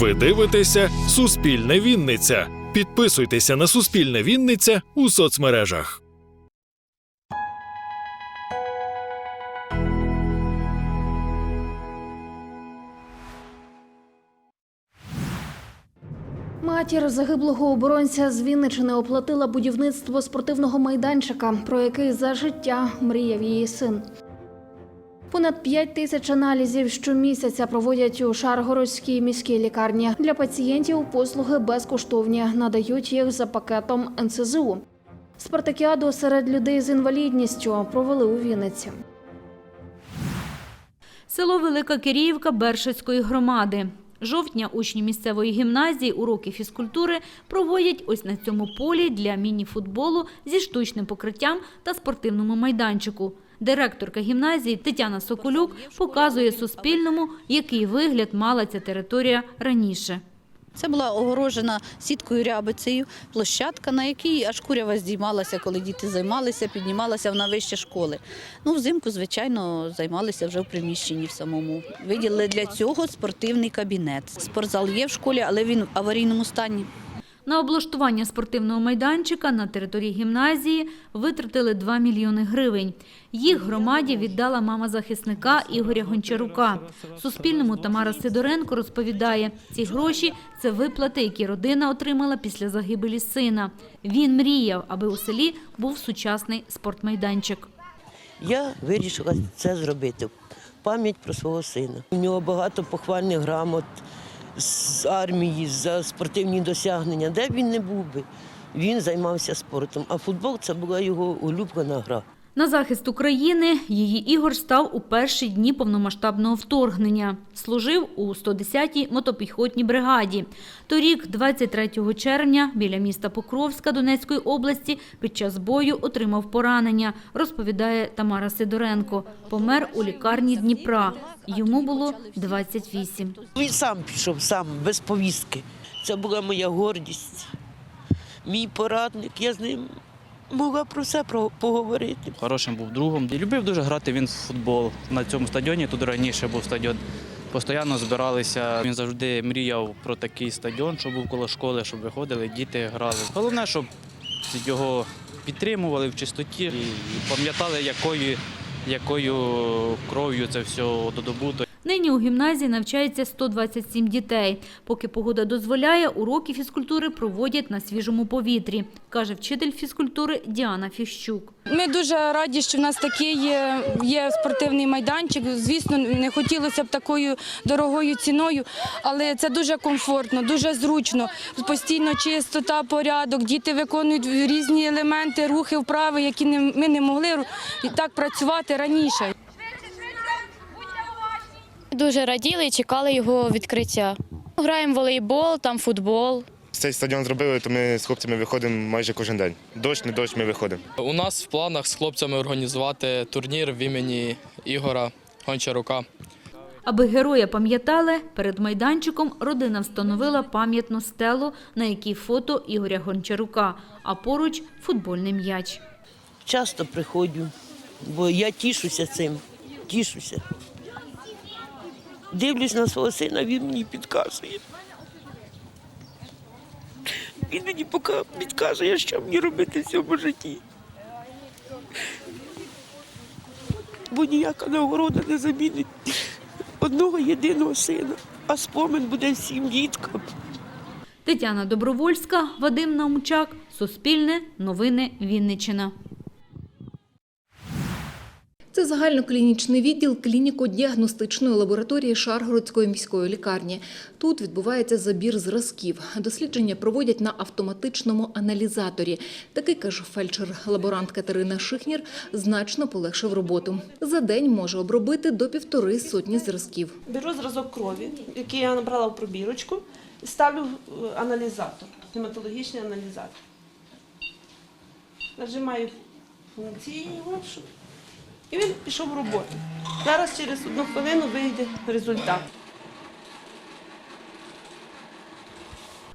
Ви дивитеся Суспільне Вінниця. Підписуйтеся на Суспільне Вінниця у соцмережах. Матір загиблого оборонця з Вінничини оплатила будівництво спортивного майданчика, про який за життя мріяв її син. Понад 5 тисяч аналізів щомісяця проводять у Шаргородській міській лікарні. Для пацієнтів послуги безкоштовні, надають їх за пакетом НСЗУ. Спартакіаду серед людей з інвалідністю провели у Вінниці. Село Велика Киріївка Бершицької громади. Жовтня учні місцевої гімназії уроки фізкультури проводять ось на цьому полі для міні-футболу зі штучним покриттям та спортивному майданчику. Директорка гімназії Тетяна Соколюк показує Суспільному, який вигляд мала ця територія раніше. Це була огорожена сіткою рябицею, площадка, на якій аж курява здіймалася, коли діти займалися, піднімалася вона вище школи. Ну, взимку, звичайно, займалися вже в приміщенні в самому. Виділили для цього спортивний кабінет. Спортзал є в школі, але він в аварійному стані. На облаштування спортивного майданчика на території гімназії витратили 2 мільйони гривень. Їх громаді віддала мама захисника Ігоря Гончарука. Суспільному Тамара Сидоренко розповідає, ці гроші – це виплати, які родина отримала після загибелі сина. Він мріяв, аби у селі був сучасний спортмайданчик. Я вирішила це зробити. Пам'ять про свого сина. У нього багато похвальних грамот з армії за спортивні досягнення. Де б він не був би, він займався спортом. А футбол це була його улюблена гра. На захист України її Ігор став у перші дні повномасштабного вторгнення. Служив у 110-й мотопіхотній бригаді. Торік, 23 червня, біля міста Покровська Донецької області під час бою отримав поранення, розповідає Тамара Сидоренко. Помер у лікарні Дніпра. Йому було 28. Він сам пішов, сам, без повістки. Це була моя гордість. Мій порадник, я з ним могла про все поговорити. Хорошим був другом. Любив дуже грати він в футбол на цьому стадіоні. Тут раніше був стадіон. Постійно збиралися. Він завжди мріяв про такий стадіон, щоб був коло школи, щоб виходили, діти грали. Головне, щоб його підтримували в чистоті і пам'ятали, якою, якою кров'ю це все додобуто. Нині у гімназії навчається 127 дітей. Поки погода дозволяє, уроки фізкультури проводять на свіжому повітрі, каже вчитель фізкультури Діана Фіщук. Ми дуже раді, що в нас такий є, спортивний майданчик. Звісно, не хотілося б такою дорогою ціною, але це дуже комфортно, дуже зручно. Постійно чистота, порядок. Діти виконують різні елементи, рухи, вправи, які ми не могли так працювати раніше. Дуже раділи і чекали його відкриття. Граємо в волейбол, там футбол. Цей стадіон зробили, то ми з хлопцями виходимо майже кожен день. Дощ, не дощ, ми виходимо. У нас в планах з хлопцями організувати турнір в імені Ігора Гончарука. Аби героя пам'ятали, перед майданчиком родина встановила пам'ятну стелу, на якій фото Ігоря Гончарука, а поруч футбольний м'яч. Часто приходжу, бо я тішуся цим, тішуся. Дивлюсь на свого сина, він мені підказує. Він мені поки підказує, що мені робити в цьому житті. Бо ніяка нагорода не замінить одного єдиного сина, а спомин буде всім діткам. Тетяна Добровольська, Вадим Наумчак, Суспільне, Новини Вінниччина. Це загальноклінічний відділ клініко-діагностичної лабораторії Шаргородської міської лікарні. Тут відбувається забір зразків. Дослідження проводять на автоматичному аналізаторі. Такий, каже фельдшер-лаборант Катерина Шихнір, значно полегшив роботу. За день може обробити до півтори сотні зразків. Беру зразок крові, який я набрала в пробірочку, ставлю е, аналізатор, гематологічний аналізатор. Нажимаю функції його, і він пішов в роботу. Зараз через одну хвилину вийде результат.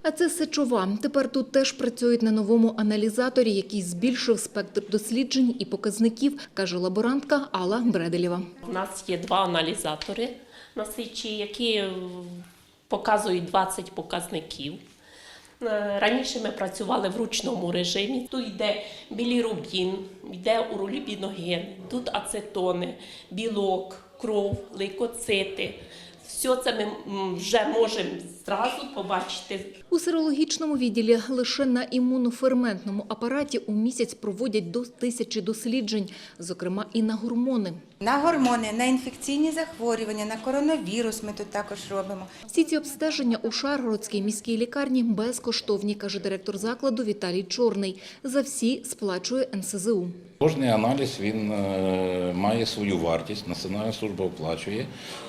А це сечова. Тепер тут теж працюють на новому аналізаторі, який збільшив спектр досліджень і показників, каже лаборантка Алла Бределєва. У нас є два аналізатори на сечі, які показують 20 показників. Е, Раніше ми працювали в ручному режимі. Тут йде білірубін, йде уроліпіноген, тут ацетони, білок, кров, лейкоцити. Все це ми вже можемо зразу побачити У серологічному відділі лише на імуноферментному апараті у місяць проводять до тисячі досліджень, зокрема і на гормони. На гормони, на інфекційні захворювання, на коронавірус ми тут також робимо. Всі ці обстеження у Шаргородській міській лікарні безкоштовні, каже директор закладу Віталій Чорний. За всі сплачує НСЗУ. Кожний аналіз він е, має свою вартість, Національна служба оплачує.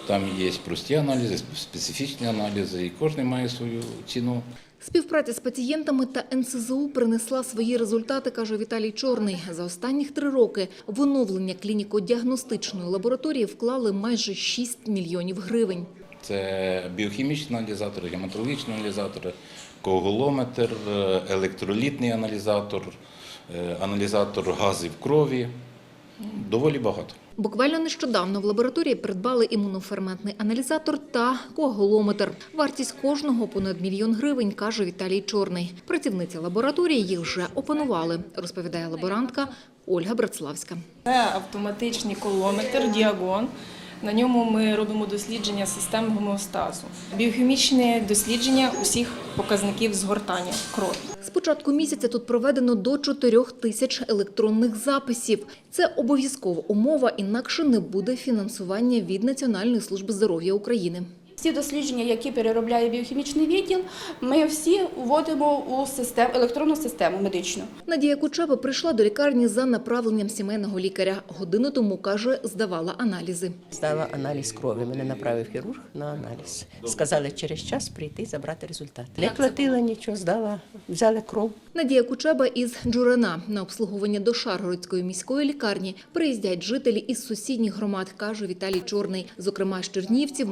Там є прості аналізи, специфічні аналізи, і кожен має свою ціну. Співпраця з пацієнтами та НСЗУ принесла свої результати, каже Віталій Чорний. За останніх три роки в оновлення клініко-діагностичної лабораторії вклали майже 6 мільйонів гривень. Це біохімічні аналізатори, гематологічні аналізатори, коагулометр, е, електролітний аналізатор, аналізатор газів крові. Доволі багато. Буквально нещодавно в лабораторії придбали імуноферментний аналізатор та коагулометр. Вартість кожного понад мільйон гривень, каже Віталій Чорний. Працівниці лабораторії їх вже опанували, розповідає лаборантка Ольга Братславська. Це автоматичний колометр Діагон. На ньому ми робимо дослідження систем гомеостазу, біохімічне дослідження усіх показників згортання крові. З початку місяця тут проведено до 4 тисяч електронних записів. Це обов'язкова умова, інакше не буде фінансування від Національної служби здоров'я України. Всі дослідження, які переробляє біохімічний відділ, ми всі вводимо у систем, електронну систему медичну. Надія Кучаба прийшла до лікарні за направленням сімейного лікаря. Годину тому, каже, здавала аналізи. Здала аналіз крові. Мене направив хірург на аналіз. Сказали через час прийти забрати результати. Не платила нічого, здала, взяли кров. Надія Кучаба із Джурина на обслуговування до Шаргородської міської лікарні приїздять жителі із сусідніх громад, каже Віталій Чорний, зокрема з Чернівців,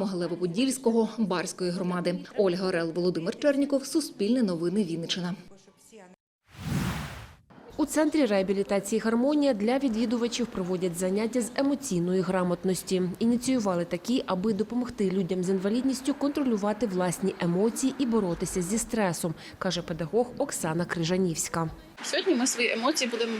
Могилево-Подільського, Барської громади. Ольга Орел, Володимир Черніков, Суспільне новини Вінниччина. У центрі реабілітації «Гармонія» для відвідувачів проводять заняття з емоційної грамотності. Ініціювали такі, аби допомогти людям з інвалідністю контролювати власні емоції і боротися зі стресом, каже педагог Оксана Крижанівська. Сьогодні ми свої емоції будемо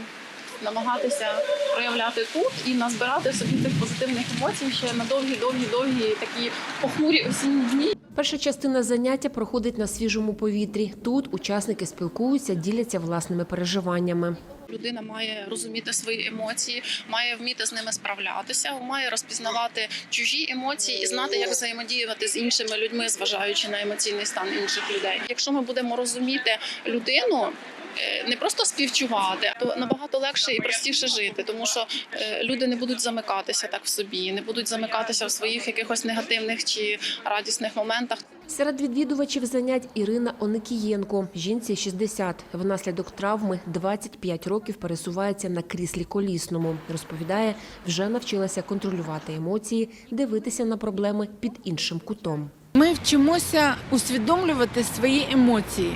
намагатися проявляти тут і назбирати собі тих позитивних емоцій ще на довгі, довгі, довгі такі похмурі осінні дні. Перша частина заняття проходить на свіжому повітрі. Тут учасники спілкуються, діляться власними переживаннями. Людина має розуміти свої емоції, має вміти з ними справлятися, має розпізнавати чужі емоції і знати, як взаємодіяти з іншими людьми, зважаючи на емоційний стан інших людей. Якщо ми будемо розуміти людину. Е, Не просто співчувати, то набагато легше і простіше жити, тому що е, люди не будуть замикатися так в собі, не будуть замикатися в своїх якихось негативних чи радісних моментах. Серед відвідувачів занять Ірина Оникієнко. Жінці 60. Внаслідок травми 25 років пересувається на кріслі колісному. Розповідає, вже навчилася контролювати емоції, дивитися на проблеми під іншим кутом. Ми вчимося усвідомлювати свої емоції,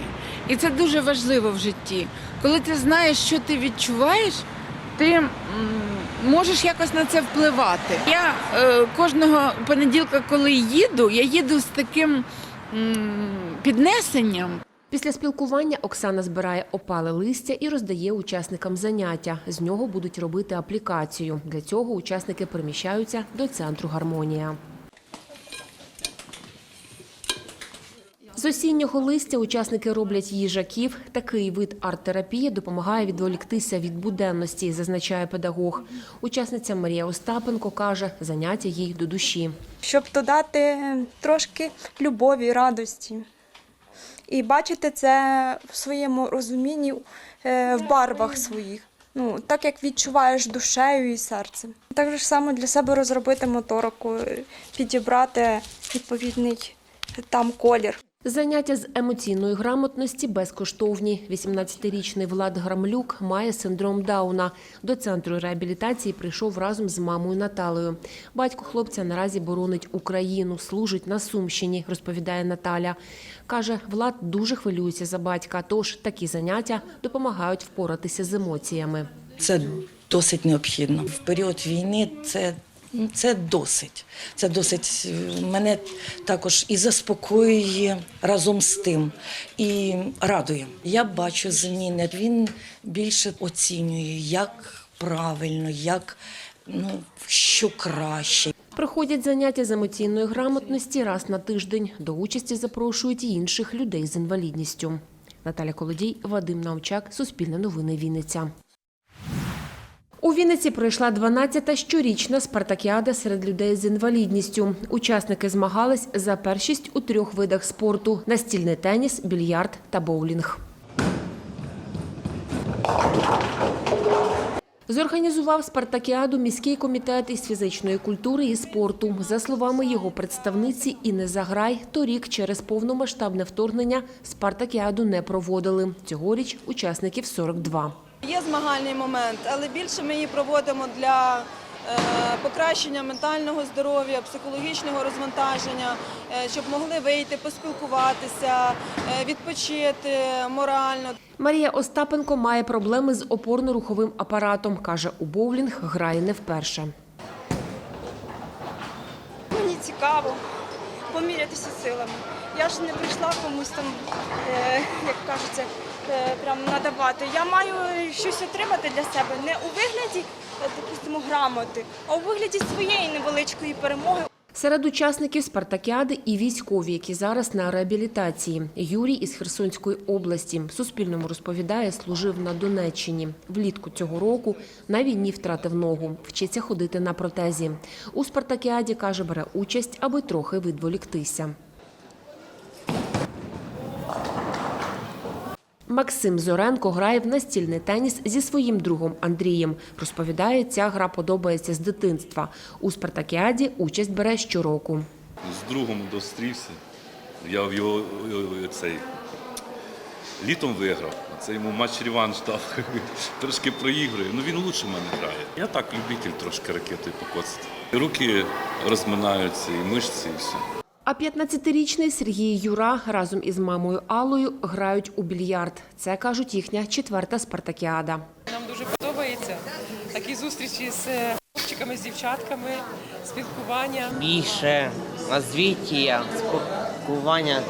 і це дуже важливо в житті. Коли ти знаєш, що ти відчуваєш, ти можеш якось на це впливати. Я е, кожного понеділка, коли їду, я їду з таким м, піднесенням. Після спілкування Оксана збирає опале листя і роздає учасникам заняття. З нього будуть робити аплікацію. Для цього учасники переміщаються до центру гармонія. З осіннього листя учасники роблять їжаків. Такий вид арт-терапії допомагає відволіктися від буденності, зазначає педагог. Учасниця Марія Остапенко каже, заняття їй до душі. щоб додати трошки любові, радості. І бачити це в своєму розумінні е, в барвах своїх. Ну, так як відчуваєш душею і серцем. Так же само для себе розробити моторику, е, підібрати відповідний там колір. Заняття з емоційної грамотності безкоштовні. 18-річний Влад Грамлюк має синдром Дауна. До центру реабілітації прийшов разом з мамою Наталею. Батько хлопця наразі боронить Україну, служить на Сумщині, розповідає Наталя. Каже, Влад дуже хвилюється за батька, тож такі заняття допомагають впоратися з емоціями. Це досить необхідно. В період війни це Це досить. Це досить е, мене також і заспокоює разом з тим, і радує. Я бачу зміни. Він більше оцінює, як правильно, як ну, що краще. Проходять заняття з емоційної грамотності раз на тиждень. До участі запрошують і інших людей з інвалідністю. Наталя Колодій, Вадим Навчак, Суспільне новини Вінниця. У Вінниці пройшла 12-та щорічна спартакіада серед людей з інвалідністю. Учасники змагались за першість у трьох видах спорту: настільний теніс, більярд та боулінг. Зорганізував спартакіаду міський комітет із фізичної культури і спорту. За словами його представниці Інни Заграй, торік через повномасштабне вторгнення спартакіаду не проводили. Цьогоріч учасників 42. Є змагальний момент, але більше ми її проводимо для е, покращення ментального здоров'я, психологічного розвантаження, е, щоб могли вийти, поспілкуватися, е, відпочити морально. Марія Остапенко має проблеми з опорно-руховим апаратом. Каже, у боулінг грає не вперше. Мені цікаво помірятися силами. Я ж не прийшла комусь там, як кажеться, прям надавати. Я маю щось отримати для себе не у вигляді, е, допустимо, грамоти, а у вигляді своєї невеличкої перемоги. Серед учасників спартакіади і військові, які зараз на реабілітації. Юрій із Херсонської області. Суспільному розповідає, служив на Донеччині. Влітку цього року на війні втратив ногу. Вчиться ходити на протезі. У спартакіаді, каже, бере участь, аби трохи відволіктися. Максим Зоренко грає в настільний теніс зі своїм другом Андрієм. Розповідає, ця гра подобається з дитинства. У спартакіаді участь бере щороку. З другом зустрівся. Я в його цей літом виграв. Це йому матч реванш дав. Трошки проігрує. Ну він лучше мене грає. Я так любитель трошки ракетою покоцати. Руки розминаються, і мишці, і все. А 15-річний Сергій Юра разом із мамою Аллою грають у більярд. Це, кажуть, їхня четверта спартакіада. Нам дуже подобається такі зустрічі з е, хлопчиками, з дівчатками, спілкування. більше розвиття, спілкування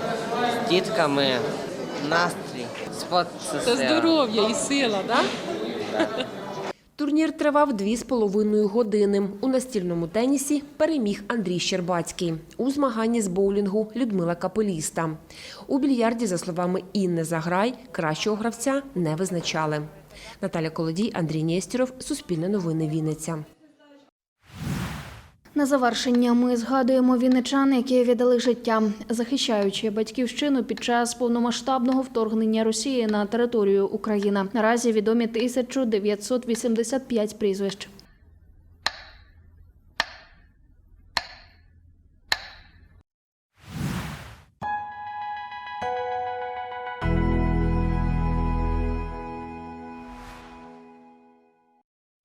з дітками, настрій, спорт Це здоров'я і сила, так? Турнір тривав дві з половиною години. У настільному тенісі переміг Андрій Щербацький. У змаганні з боулінгу Людмила Капеліста. У більярді, за словами Інни Заграй, кращого гравця не визначали. Наталя Колодій, Андрій Нєстіров, Суспільне новини Вінниця. На завершення ми згадуємо вінничан, які віддали життя, захищаючи батьківщину під час повномасштабного вторгнення Росії на територію України. Наразі відомі 1985 прізвищ.